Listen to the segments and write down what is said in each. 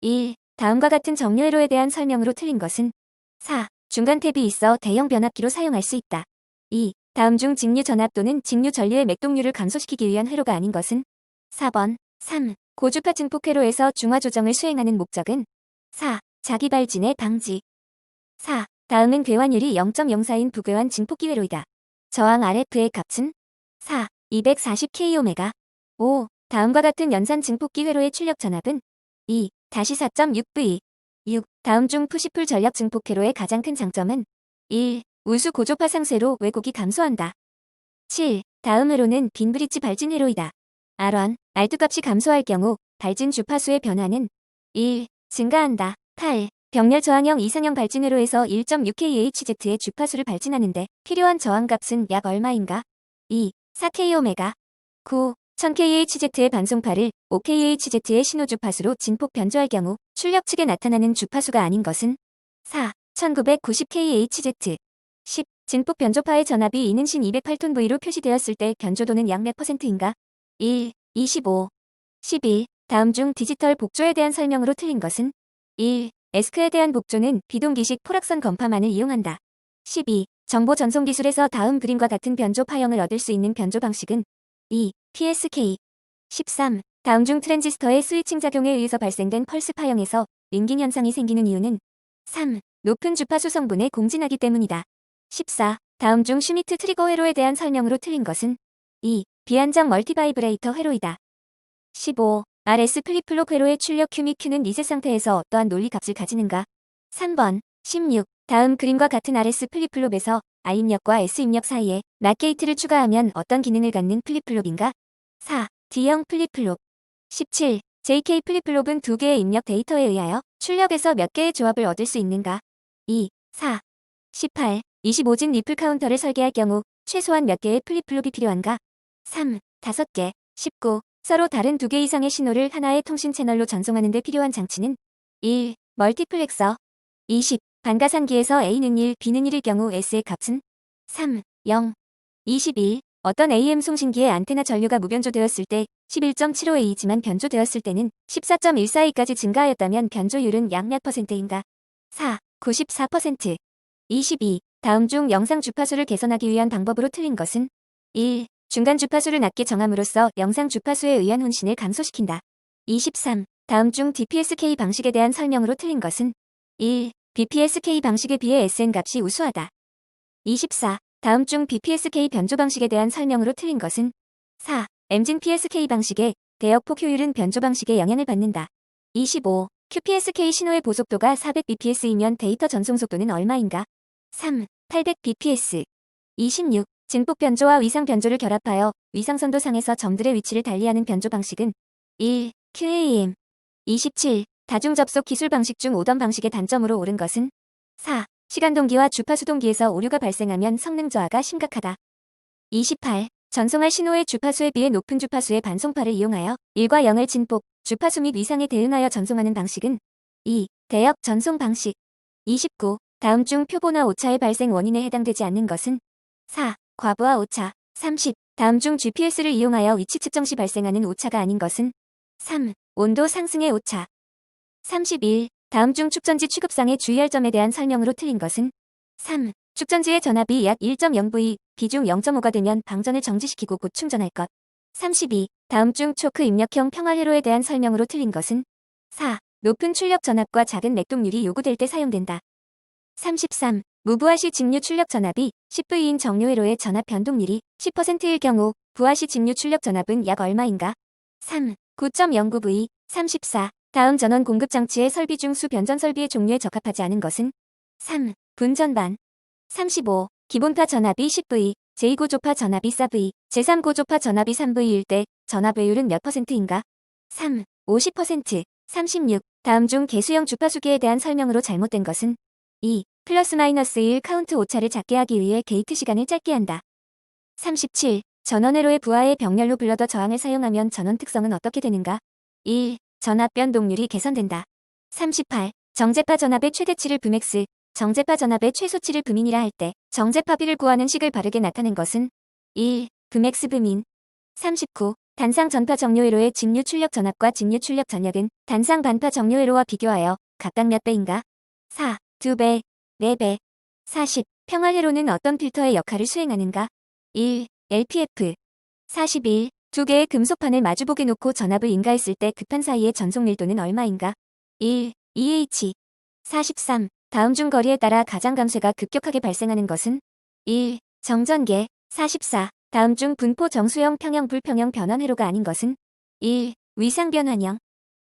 1. 다음과 같은 정류회로에 대한 설명으로 틀린 것은 4. 중간 탭이 있어 대형 변압기로 사용할 수 있다. 2. 다음 중 직류 전압 또는 직류 전류의 맥동률을 감소시키기 위한 회로가 아닌 것은 4번 3. 고주파 증폭 회로에서 중화 조정을 수행하는 목적은 4. 자기 발진의 방지 4. 다음은 괴환율이 0.04인 부괴환 증폭기 회로이다. 저항 RF의 값은 4. 240kΩ 5. 다음과 같은 연산 증폭기 회로의 출력 전압은 2. 다시 4.6V 6. 다음 중 푸시풀 전력 증폭 회로의 가장 큰 장점은 1. 우수 고조파 상쇄로 왜곡이 감소한다. 7. 다음 회로는 빈 브릿지 발진 회로이다. R1, R2 값이 감소할 경우 발진 주파수의 변화는 1. 증가한다. 8. 병렬 저항형 이상형 발진 회로에서 1.6kHz의 주파수를 발진하는데 필요한 저항값은 약 얼마인가? 2. 4kΩ 9. 1000kHz의 반송파를 5kHz의 신호 주파수로 진폭 변조할 경우 출력 측에 나타나는 주파수가 아닌 것은 4. 1990kHz 10. 진폭 변조파의 전압이 이는 신 208톤 V로 표시되었을 때 변조도는 약 몇 퍼센트인가? 1. 25. 11. 다음 중 디지털 복조에 대한 설명으로 틀린 것은 1. 에스크에 대한 복조는 비동기식 포락선 건파만을 이용한다. 12. 정보 전송 기술에서 다음 그림과 같은 변조 파형을 얻을 수 있는 변조 방식은 2. PSK 13. 다음 중 트랜지스터의 스위칭 작용에 의해서 발생된 펄스 파형에서 링깅 현상이 생기는 이유는 3. 높은 주파수 성분의 공진하기 때문이다. 14. 다음 중 슈미트 트리거 회로에 대한 설명으로 틀린 것은 2. 비안정 멀티바이브레이터 회로이다. 15. RS 플립플롭 회로의 출력 및 Q는 리셋 상태에서 어떠한 논리 값을 가지는가? 3번. 16. 다음 그림과 같은 RS 플립플롭에서 I 입력과 S 입력 사이에 낫 게이트를 추가하면 어떤 기능을 갖는 플립플롭인가? 4. D형 플립플롭 17. JK 플립플롭은 두 개의 입력 데이터에 의하여 출력에서 몇 개의 조합을 얻을 수 있는가? 2. 4. 18. 25진 리플 카운터를 설계할 경우 최소한 몇 개의 플립플롭이 필요한가? 3. 5개. 19. 서로 다른 두 개 이상의 신호를 하나의 통신 채널로 전송하는 데 필요한 장치는 1. 멀티플렉서 20. 반가상기에서 A는 1, B는 1일 경우 S의 값은 3, 0, 21. 어떤 AM 송신기의 안테나 전류가 무변조되었을 때 11.75A이지만 변조되었을 때는 14.142까지 증가하였다면 변조율은 약 몇 퍼센트인가? 4, 94%. 22. 다음 중 영상 주파수를 개선하기 위한 방법으로 틀린 것은 1. 중간 주파수를 낮게 정함으로써 영상 주파수에 의한 혼신을 감소시킨다. 23. 다음 중 DPSK 방식에 대한 설명으로 틀린 것은 1. BPSK 방식에 비해 SN 값이 우수하다. 24. 다음 중 BPSK 변조 방식에 대한 설명으로 틀린 것은 4. 엠진 PSK 방식의 대역폭 효율은 변조 방식에 영향을 받는다. 25. QPSK 신호의 보속도가 400bps이면 데이터 전송 속도는 얼마인가? 3. 800bps. 26. 증폭 변조와 위상 변조를 결합하여 위상선도 상에서 점들의 위치를 달리하는 변조 방식은 1. QAM. 27. 다중 접속 기술 방식 중 5던 방식의 단점으로 옳은 것은 4. 시간 동기와 주파수 동기에서 오류가 발생하면 성능 저하가 심각하다. 28. 전송할 신호의 주파수에 비해 높은 주파수의 반송파를 이용하여 1과 0을 진폭, 주파수 및 위상에 대응하여 전송하는 방식은 2. 대역 전송 방식. 29. 다음 중 표보나 오차의 발생 원인에 해당되지 않는 것은 4. 과부하 오차. 30. 다음 중 GPS를 이용하여 위치 측정 시 발생하는 오차가 아닌 것은 3. 온도 상승의 오차. 31. 다음 중 축전지 취급상에 주의할 점에 대한 설명으로 틀린 것은 3. 축전지의 전압이 약 1.0V, 비중 0.5가 되면 방전을 정지시키고 곧 충전할 것. 32. 다음 중 초크 입력형 평화회로에 대한 설명으로 틀린 것은 4. 높은 출력 전압과 작은 맥동률이 요구될 때 사용된다. 33. 무부하시 직류 출력 전압이 10V인 정류회로의 전압 변동률이 10%일 경우 부하시 직류 출력 전압은 약 얼마인가? 3. 9.09V 34. 다음 전원 공급 장치의 설비 중 수 변전 설비의 종류에 적합하지 않은 것은 3. 분전반 35. 기본파 전압이 10V, 제2고조파 전압이 4V, 제3고조파 전압이 3V일 때 전압 외율은 몇 퍼센트인가? 3. 50%. 36. 다음 중 개수형 주파수기에 대한 설명으로 잘못된 것은 2. 플러스 마이너스 1 카운트 오차를 작게 하기 위해 게이트 시간을 짧게 한다. 37. 전원 회로의 부하의 병렬로 불러더 저항을 사용하면 전원 특성은 어떻게 되는가? 1. 전압 변동률이 개선된다. 38. 정제파 전압의 최대치를 Vmax, 정제파 전압의 최소치를 Vmin이라 할 때 정제파 B를 구하는 식을 바르게 나타낸 것은 1. Vmax Vmin. 39. 단상 전파 정료회로의 직류 출력 전압과 직류 출력 전력은 단상 반파 정료회로와 비교하여 각각 몇 배인가? 4. 2배, 4배, 40. 평활회로는 어떤 필터의 역할을 수행하는가? 1. LPF 41. 두 개의 금속판을 마주보게 놓고 전압을 인가했을 때 급판 사이의 전속 밀도는 얼마인가? 1. EH 43. 다음 중 거리에 따라 가장 감쇄가 급격하게 발생하는 것은 1. 정전계 44. 다음 중 분포 정수형 평형 불평형 변환 회로가 아닌 것은 1. 위상 변환형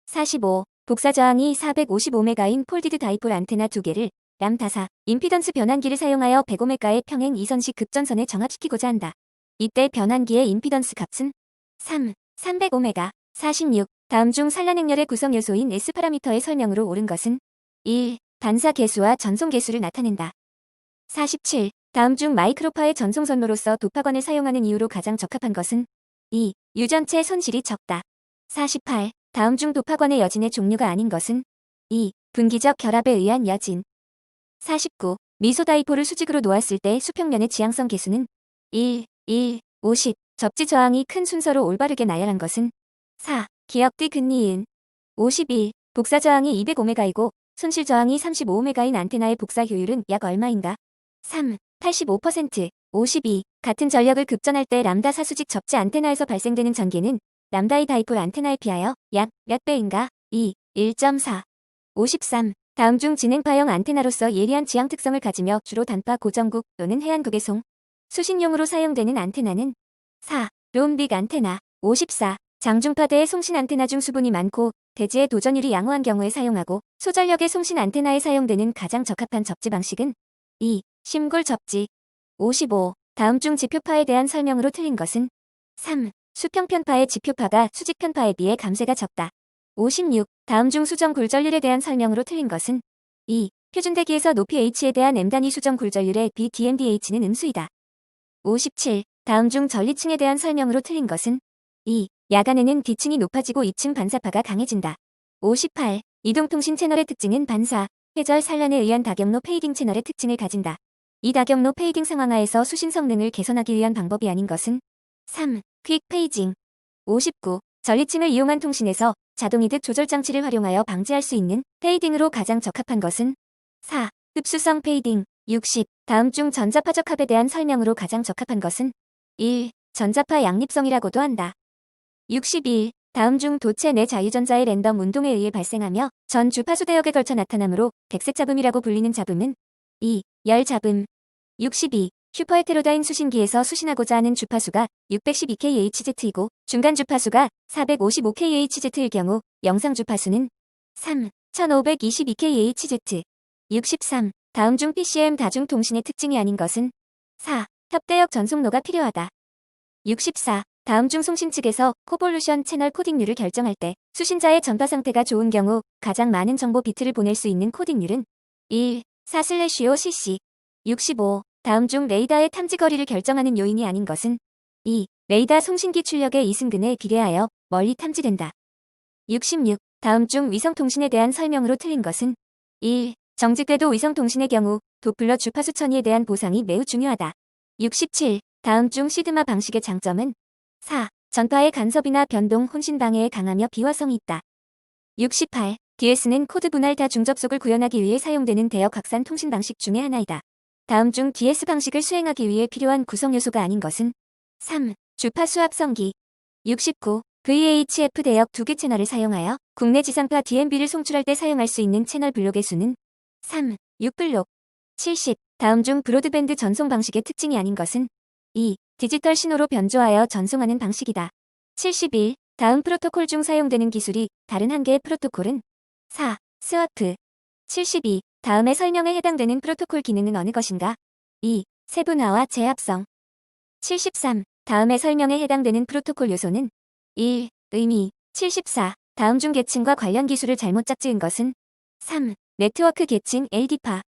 45. 복사 저항이 455메가인 폴디드 다이폴 안테나 두 개를 람 다사 임피던스 변환기를 사용하여 105메가의 평행 이선식 급전선에 정합시키고자 한다. 이때 변환기의 임피던스 값은 3. 305메가 46. 다음 중 산란 행렬의 구성 요소인 S 파라미터의 설명으로 옳은 것은 1. 반사 개수와 전송 개수를 나타낸다. 47. 다음 중 마이크로파의 전송 선로로서 도파관을 사용하는 이유로 가장 적합한 것은 2. 유전체 손실이 적다. 48. 다음 중 도파관의 여진의 종류가 아닌 것은 2. 분기적 결합에 의한 여진. 49. 미소다이포를 수직으로 놓았을 때 수평면의 지향성 개수는 1, 1, 50. 접지 저항이 큰 순서로 올바르게 나열한 것은 4. 기역뒤 근니은 51. 복사 저항이 205메가이고 손실 저항이 35메가인 안테나의 복사 효율은 약 얼마인가? 3. 85%, 52. 같은 전력을 급전할 때 람다 사수직 접지 안테나에서 발생되는 전기는 람다의 다이폴 안테나에 비하여 약 몇 배인가? 2. 1.4. 53. 다음 중 진행파형 안테나로서 예리한 지향 특성을 가지며 주로 단파 고정국 또는 해안국의 송, 수신용으로 사용되는 안테나는 4. 롬빅 안테나 54. 장중파대의 송신 안테나 중 수분이 많고 대지의 도전율이 양호한 경우에 사용하고 소전력의 송신 안테나에 사용되는 가장 적합한 접지 방식은 2. 심골 접지 55. 다음 중 지표파에 대한 설명으로 틀린 것은 3. 수평편파의 지표파가 수직편파에 비해 감쇄가 적다. 56. 다음 중 수정 굴절률에 대한 설명으로 틀린 것은 2. 표준대기에서 높이 H에 대한 M단위 수정 굴절률의 BDMDH는 음수이다. 57. 다음 중 전리층에 대한 설명으로 틀린 것은 2. 야간에는 D층이 높아지고 2층 반사파가 강해진다. 58. 이동통신 채널의 특징은 반사, 회절 산란에 의한 다경로 페이딩 채널의 특징을 가진다. 이 다경로 페이딩 상황하에서 수신 성능을 개선하기 위한 방법이 아닌 것은 3. 퀵 페이징 59. 전리층을 이용한 통신에서 자동이득 조절 장치를 활용하여 방지할 수 있는 페이딩으로 가장 적합한 것은 4. 흡수성 페이딩 60. 다음 중 전자파 적 합에 대한 설명으로 가장 적합한 것은 1. 전자파 양립성이라고도 한다. 61. 다음 중 도체 내 자유전자의 랜덤 운동에 의해 발생하며 전 주파수 대역에 걸쳐 나타나므로 백색 잡음이라고 불리는 잡음은 2. 열 잡음 62. 슈퍼헤테로다인 수신기에서 수신하고자 하는 주파수가 612kHz이고 중간 주파수가 455kHz일 경우 영상 주파수는 3. 1522kHz 63. 다음 중 PCM 다중통신의 특징이 아닌 것은 4. 협대역 전송로가 필요하다. 64. 다음 중 송신 측에서 코볼루션 채널 코딩률을 결정할 때 수신자의 전파 상태가 좋은 경우 가장 많은 정보 비트를 보낼 수 있는 코딩률은 1. 4/5cc 65. 다음 중 레이더의 탐지 거리를 결정하는 요인이 아닌 것은 2. 레이더 송신기 출력의 이승근에 비례하여 멀리 탐지된다. 66. 다음 중 위성통신에 대한 설명으로 틀린 것은 1. 정직궤도 위성통신의 경우 도플러 주파수 천위에 대한 보상이 매우 중요하다. 67. 다음 중 시드마 방식의 장점은 4. 전파의 간섭이나 변동 혼신 방해에 강하며 비화성이 있다. 68. DS는 코드 분할 다 중 접속을 구현하기 위해 사용되는 대역 확산 통신 방식 중의 하나이다. 다음 중 DS 방식을 수행하기 위해 필요한 구성 요소가 아닌 것은 3. 주파수 합성기 69. VHF 대역 두 개 채널을 사용하여 국내 지상파 DMB를 송출할 때 사용할 수 있는 채널 블록의 수는 3. 6블록 70. 다음 중 브로드밴드 전송 방식의 특징이 아닌 것은 2. 디지털 신호로 변조하여 전송하는 방식이다. 71. 다음 프로토콜 중 사용되는 기술이 다른 한 개의 프로토콜은 4. 스와프 72. 다음에 설명에 해당되는 프로토콜 기능은 어느 것인가? 2. 세분화와 재합성 73. 다음에 설명에 해당되는 프로토콜 요소는 1. 의미 74. 다음 중 계층과 관련 기술을 잘못 짝지은 것은 3. 네트워크 계층 LD파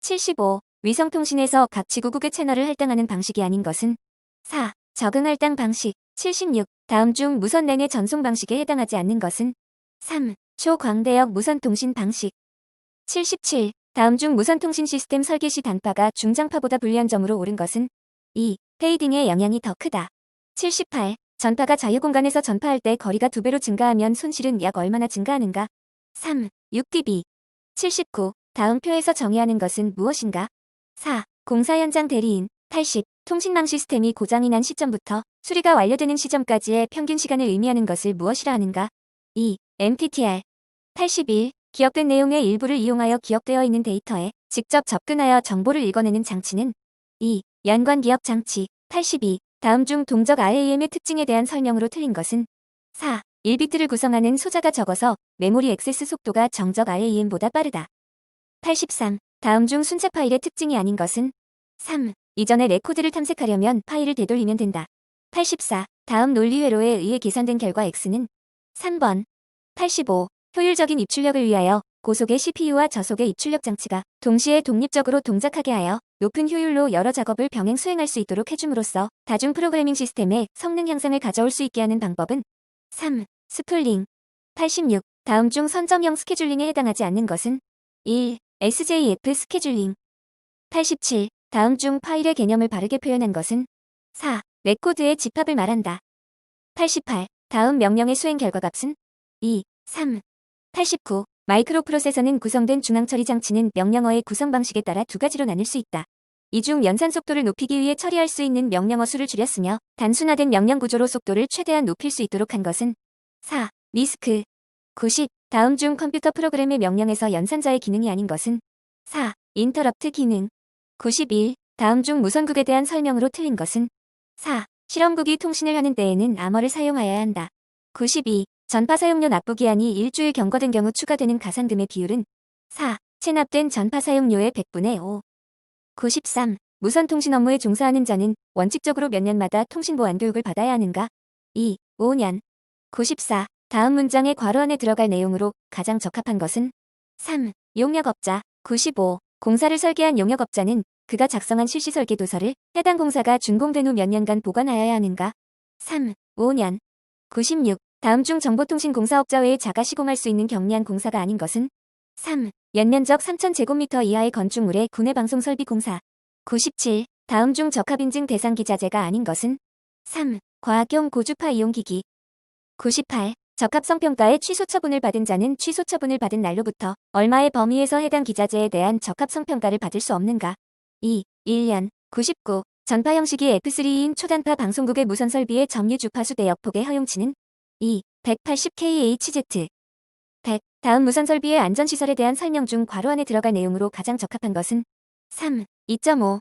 75. 위성통신에서 각 지구국의 채널을 할당하는 방식이 아닌 것은 4. 적응 할당 방식 76. 다음 중 무선 랭의 전송 방식에 해당하지 않는 것은 3. 초광대역 무선 통신 방식 77. 다음 중 무선 통신 시스템 설계 시 단파가 중장파보다 불리한 점으로 옳은 것은 2. 페이딩의 영향이 더 크다. 78. 전파가 자유 공간에서 전파할 때 거리가 두 배로 증가하면 손실은 약 얼마나 증가하는가? 3. 6dB 79. 다음 표에서 정의하는 것은 무엇인가? 4. 공사 현장 대리인 80. 통신망 시스템이 고장이 난 시점부터 수리가 완료되는 시점까지의 평균 시간을 의미하는 것을 무엇이라 하는가? 2. MTTR 81. 기억된 내용의 일부를 이용하여 기억되어 있는 데이터에 직접 접근하여 정보를 읽어내는 장치는 2. 연관 기억 장치 82. 다음 중 동적 RAM의 특징에 대한 설명으로 틀린 것은 4. 1비트를 구성하는 소자가 적어서 메모리 액세스 속도가 정적 RAM보다 빠르다. 83. 다음 중 순체 파일의 특징이 아닌 것은 3. 이전의 레코드를 탐색하려면 파일을 되돌리면 된다. 84. 다음 논리 회로에 의해 계산된 결과 X는 3번. 85. 효율적인 입출력을 위하여 고속의 CPU와 저속의 입출력 장치가 동시에 독립적으로 동작하게 하여 높은 효율로 여러 작업을 병행 수행할 수 있도록 해줌으로써 다중 프로그래밍 시스템의 성능 향상을 가져올 수 있게 하는 방법은 3. 스플링 86. 다음 중 선점형 스케줄링에 해당하지 않는 것은 1. SJF 스케줄링 87. 다음 중 파일의 개념을 바르게 표현한 것은 4. 레코드의 집합을 말한다. 88. 다음 명령의 수행 결과 값은 2. 3. 89. 마이크로 프로세서는 구성된 중앙 처리 장치는 명령어의 구성 방식에 따라 두 가지로 나눌 수 있다. 이 중 연산 속도를 높이기 위해 처리할 수 있는 명령어 수를 줄였으며 단순화된 명령 구조로 속도를 최대한 높일 수 있도록 한 것은 4. 리스크 90. 다음 중 컴퓨터 프로그램의 명령에서 연산자의 기능이 아닌 것은 4. 인터럽트 기능 91. 다음 중 무선국에 대한 설명으로 틀린 것은 4. 실험국이 통신을 하는 때에는 암호를 사용하여야 한다. 92. 전파 사용료 납부 기한이 일주일 경과된 경우 추가되는 가산금의 비율은 4. 체납된 전파 사용료의 100분의 5. 93. 무선 통신 업무에 종사하는 자는 원칙적으로 몇 년마다 통신 보안 교육을 받아야 하는가? 2. 5년. 94. 다음 문장의 괄호 안에 들어갈 내용으로 가장 적합한 것은 3. 용역업자. 95. 공사를 설계한 용역업자는 그가 작성한 실시 설계 도서를 해당 공사가 준공된 후 몇 년간 보관하여야 하는가? 3. 5년. 96. 다음 중 정보통신공사업자 외에 자가 시공할 수 있는 경리한 공사가 아닌 것은 3. 연면적 3,000제곱미터 이하의 건축물의 구내 방송 설비 공사 97. 다음 중 적합인증 대상 기자재가 아닌 것은 3. 과학용 고주파 이용기기 98. 적합성 평가의 취소 처분을 받은 자는 취소 처분을 받은 날로부터 얼마의 범위에서 해당 기자재에 대한 적합성 평가를 받을 수 없는가? 2. 1년 99. 전파 형식이 F3인 초단파 방송국의 무선 설비의 점유 주파수 대역폭의 허용치는 2. 180kHz 100. 다음 무선 설비의 안전시설에 대한 설명 중 괄호 안에 들어갈 내용으로 가장 적합한 것은 3. 2.5.